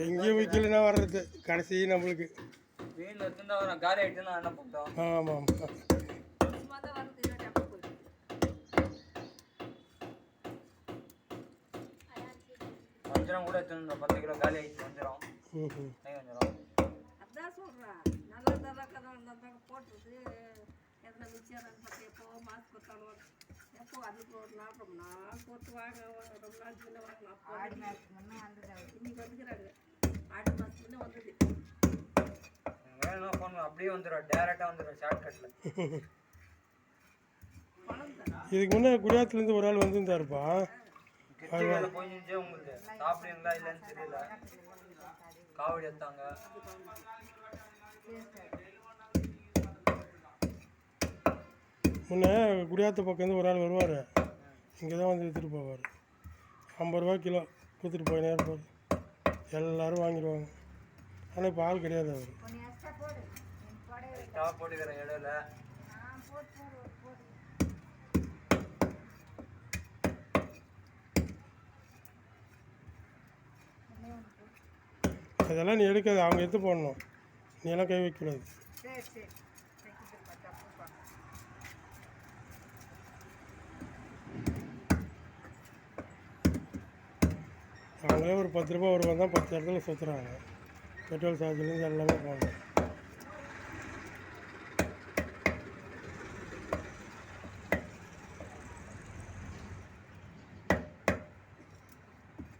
எங்கேயும் விற்கலன்னா வர்றது கடைசி நம்மளுக்கு. வீட்டில் வரும் காலி ஆகிட்டுன்னா என்ன பண்ணிட்டோம் ஆமாம் தான் வஞ்சிரம் கூட எடுத்துருந்தோம் பத்து கிலோ காலி ஆகிடுச்சு வஞ்சிரம். வஞ்சிரம். அதான் சொல்கிறேன் நல்ல நல்ல கதை இருந்தால் போட்டுறது எதனா மிச்சம் பார்த்து எப்போ மாசு கொடுத்தாலும் எப்போ அதுக்கு ஒரு நாள் ரொம்ப நாள் போட்டு வாங்க. ரொம்ப நாள் முன்ன வாங்கலாம் ஆடி மாதத்துக்கு முன்னே வந்தது இன்னைக்கு வந்துக்கிறாங்க ஆடி மாதம் முன்ன வந்தது வேணும் ஃபோன் அப்படியே வந்துடும் டேரெக்டாக வந்துடும் ஷார்ட்கட்டில் இதுக்கு முன்னே குடியாத்துலேருந்து ஒரு ஆள் வந்திருந்தாருப்பா. போயிருந்துச்சே உங்களுக்கு. சாப்பிடுங்களா இல்லைன்னு தெரியல. காவடி எடுத்தாங்க. முன்னே குடியாத்து பக்கம்ந்து ஒரு ஆள் வருவார். இங்கே தான் வந்து விற்றுட்டு போவார். ஐம்பது ரூபா கிலோ கொடுத்துட்டு போயினே இருப்பார் எல்லோரும் வாங்கிடுவாங்க. ஆனால் இப்போ ஆள் கிடையாது அவர். இடையில. அதெல்லாம் நீ எடுக்காது. அவங்க எடுத்து போடணும். நீ எல்லாம் கை வைக்கக்கூடாது அவங்களே ஒரு பத்து ரூபா ஒரு தான் பத்து இடத்துல சுற்றுறாங்க பெட்ரோல் சார்ஜ்லேருந்து எல்லாமே போகணும்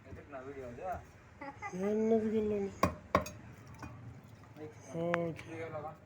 எதுக்கு நான் வீடியோ வந்து என்னதுக்கு இல்லை நீ ஓகே வீடியோவில்